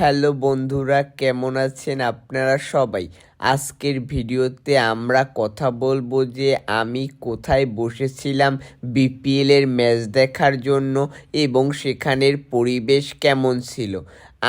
Hello বন্ধুরা, কেমন আছেন আপনারা সবাই? আজকের ভিডিওতে আমরা কথা বলব যে আমি কোথায় বসেছিলাম বিপিএল এর ম্যাচ দেখার জন্য এবং সেখানের পরিবেশ কেমন ছিল।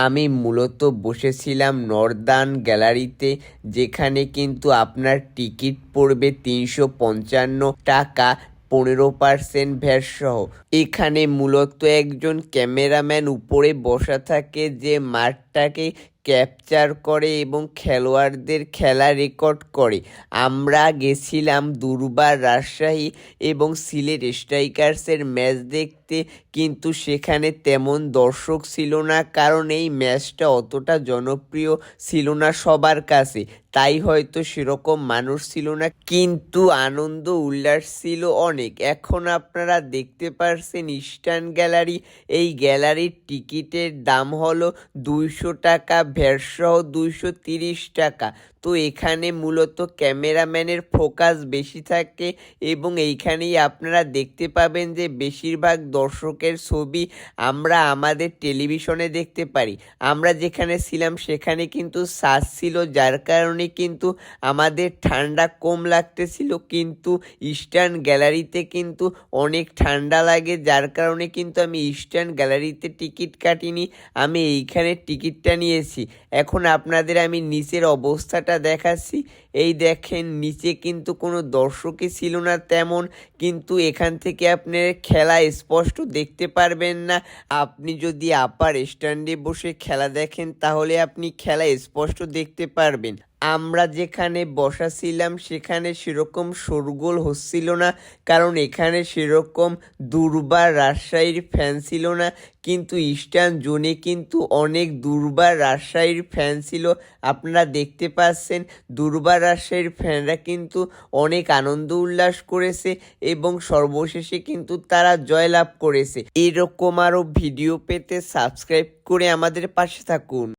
আমি মূলত বসেছিলাম নর্দান গ্যালারিতে, যেখানে কিন্তু আপনার টিকিট পড়বে তিনশো পঞ্চান্ন টাকা পনেরো পার্সেন্ট ভ্যাট সহ। এখানে মূলত একজন ক্যামেরাম্যান উপরে বসা থাকে যে মাঠটাকে ক্যাপচার করে এবং খেলোয়াড়দের খেলা রেকর্ড করে। আমরা গেছিলাম দুর্বার রাজশাহী এবং সিলেট স্ট্রাইকার্সের ম্যাচ দেখতে, কিন্তু সেখানে তেমন দর্শক ছিল না, কারণ এই ম্যাচটা অতটা জনপ্রিয় ছিল না সবার কাছে। তাই হয়তো সেরকম মানুষ ছিল না, কিন্তু আনন্দ উল্লাস ছিল অনেক। এখন আপনারা দেখতে পারছেন ইস্টার্ন গ্যালারি, এই গ্যালারির টিকিটের দাম হলো দুইশো টাকা ভ্যাটসহ দুইশো তিরিশ টাকা। তো এখানে মূলত ক্যামেরাম্যানের ফোকাস বেশি থাকে এবং এইখানেই আপনারা দেখতে পাবেন যে বেশিরভাগ দর্শকের ছবি আমরা আমাদের টেলিভিশনে দেখতে পারি। আমরা যেখানে ছিলাম সেখানে কিন্তু সাজ ছিল, যার কারণে কিন্তু আমাদের ঠান্ডা কম লাগতেছিল, কিন্তু ইস্টার্ন গ্যালারিতে কিন্তু অনেক ঠান্ডা লাগে, যার কারণে কিন্তু আমি ইস্টার্ন গ্যালারিতে টিকিট কাটিনি, আমি এইখানে টিকিটটা নিয়েছি। এখন আপনাদের আমি নিচের অবস্থাটা দেখাচ্ছি, এই দেখেন নিচে কিন্তু কোনো দর্শকই ছিল না তেমন, কিন্তু এখান থেকে আপনি খেলা স্পষ্ট দেখতে পারবেন না। আপনি যদি আপার স্ট্যান্ডে বসে খেলা দেখেন, তাহলে আপনি খেলা স্পষ্ট দেখতে পারবেন। আমরা যেখানে বসা ছিলাম সেখানে সেরকম শোরগোল হচ্ছিল না। কারণ এখানে সেরকম দুর্বার রাজশাহীর ফ্যান ছিল না। কিন্তু ইস্টার্ন জোনে কিন্তু অনেক দুর্বার রাজশাহীর ফ্যান ছিল। আপনারা দেখতে পাচ্ছেন, দুর্বার রাজশাহীর ফ্যানরা কিন্তু অনেক আনন্দ উল্লাস করেছে এবং সর্বশেষে কিন্তু তারা জয়লাভ করেছে। এরকম আরও ভিডিও পেতে সাবস্ক্রাইব করে আমাদের পাশে থাকুন।